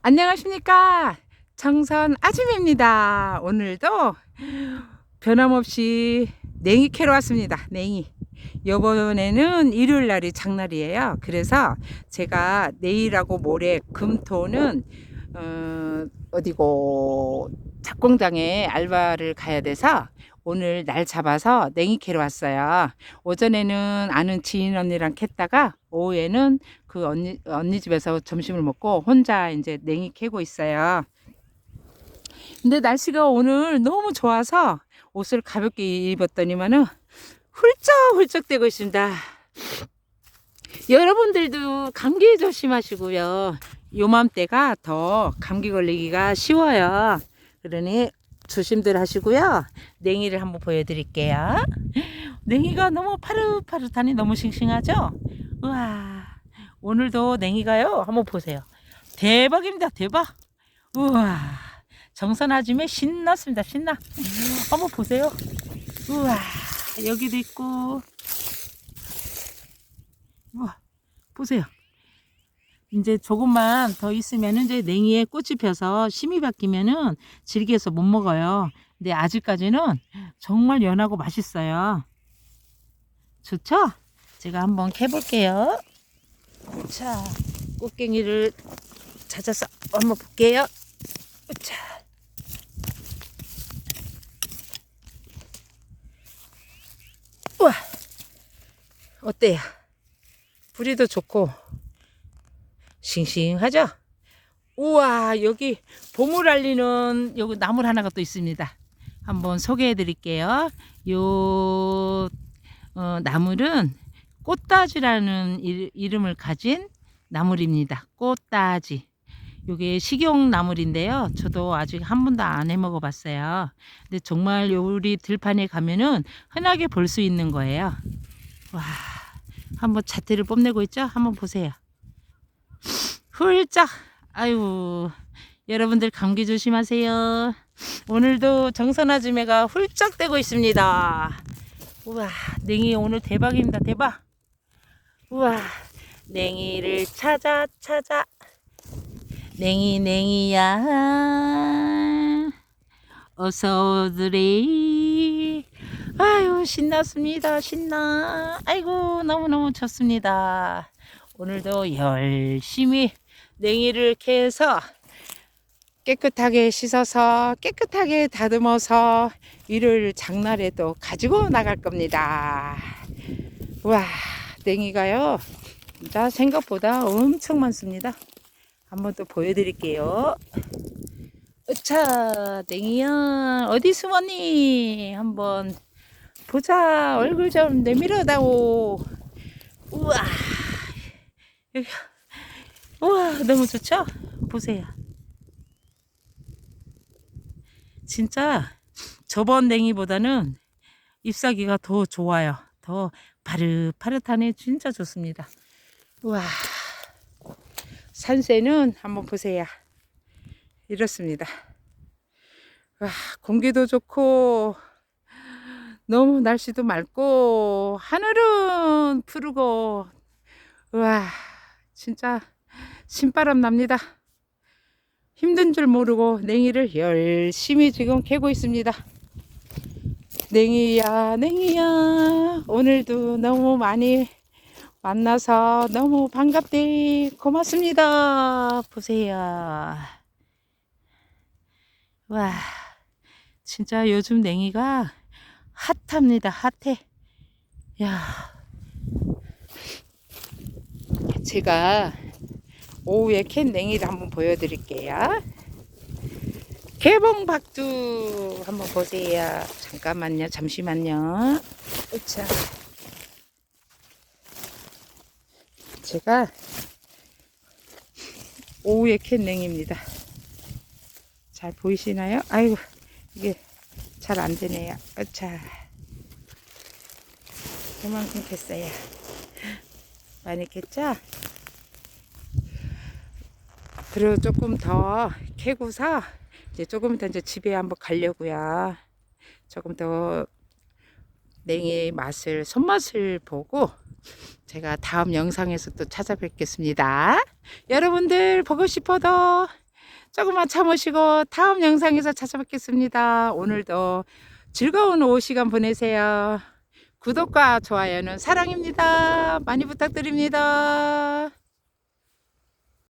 안녕하십니까. 정선 아줌입니다. 오늘도 변함없이 냉이 캐러 왔습니다. 냉이. 요번에는 일요일 날이 장날이에요. 그래서 제가 내일하고 모레 금토는 어, 어디고 작공장에 알바를 가야 돼서 오늘 날 잡아서 냉이 캐러 왔어요. 오전에는 아는 지인 언니랑 캤다가 오후에는 그 언니 언니 집에서 점심을 먹고 혼자 이제 냉이 캐고 있어요. 근데 날씨가 오늘 너무 좋아서 옷을 가볍게 입었더니만은 훌쩍훌쩍 되고 있습니다. 여러분들도 감기 조심하시고요. 요맘때가 더 감기 걸리기가 쉬워요. 그러니 조심들 하시고요. 냉이를 한번 보여드릴게요. 냉이가 너무 파릇파릇하니 너무 싱싱하죠? 우와. 오늘도 냉이가요. 한번 보세요. 대박입니다. 대박. 우와. 정선 아줌에 신났습니다. 신나. 한번 보세요. 우와. 여기도 있고. 우와. 보세요. 이제 조금만 더 있으면 이제 냉이에 꽃이 펴서 심이 바뀌면은 질겨서 못 먹어요. 근데 아직까지는 정말 연하고 맛있어요. 좋죠? 제가 한번 캐볼게요. 자, 꽃갱이를 찾아서 한번 볼게요. 자. 우와. 어때요? 뿌리도 좋고 싱싱하죠? 우와 여기 봄을 알리는 여기 나물 하나가 또 있습니다. 한번 소개해 드릴게요. 요 어, 나물은 꽃다지라는 일, 이름을 가진 나물입니다. 꽃다지. 요게 식용 나물인데요. 저도 아직 한 번도 안 해 먹어 봤어요. 근데 정말 요리 들판에 가면은 흔하게 볼 수 있는 거예요. 와, 한번 자태를 뽐내고 있죠? 한번 보세요. 훌쩍. 아유 여러분들 감기 조심하세요. 오늘도 정선 아줌매가 훌쩍 되고 있습니다. 우와 냉이 오늘 대박입니다. 대박. 우와 냉이를 찾아 찾아. 냉이 냉이야. 어서 오드리. 아유 신났습니다. 신나. 아이고 너무너무 좋습니다. 오늘도 열심히 냉이를 캐서 깨끗하게 씻어서 깨끗하게 다듬어서 일요일 장날에도 가지고 나갈 겁니다. 와, 냉이가요. 진짜 생각보다 엄청 많습니다. 한번 또 보여드릴게요. 으차, 냉이야. 어디 숨었니? 한번 보자. 얼굴 좀 내밀어다오. 우와. 우와 너무 좋죠? 보세요. 진짜 저번 냉이보다는 잎사귀가 더 좋아요. 더 파릇파릇하네. 진짜 좋습니다. 우와 산새는 한번 보세요. 이렇습니다. 와 공기도 좋고 너무 날씨도 맑고 하늘은 푸르고 와 진짜 신바람 납니다. 힘든 줄 모르고 냉이를 열심히 지금 캐고 있습니다. 냉이야, 냉이야. 오늘도 너무 많이 만나서 너무 반갑대. 고맙습니다. 보세요. 와, 진짜 요즘 냉이가 핫합니다. 핫해. 야, 제가 오후에 캔 냉이를 한번 보여드릴게요. 개봉박두 한번 보세요. 잠깐만요. 잠시만요. 으차. 제가 오후에 캔 냉입니다. 잘 보이시나요? 아이고 이게 잘 안 되네요. 으차. 그만큼 캤어요. 많이 캤죠? 그리고 조금 더 캐고서 이제 조금 더 이제 집에 한번 가려고요. 조금 더 냉이 맛을 손맛을 보고 제가 다음 영상에서 또 찾아뵙겠습니다. 여러분들 보고 싶어도 조금만 참으시고 다음 영상에서 찾아뵙겠습니다. 오늘도 즐거운 오후 시간 보내세요. 구독과 좋아요는 사랑입니다. 많이 부탁드립니다.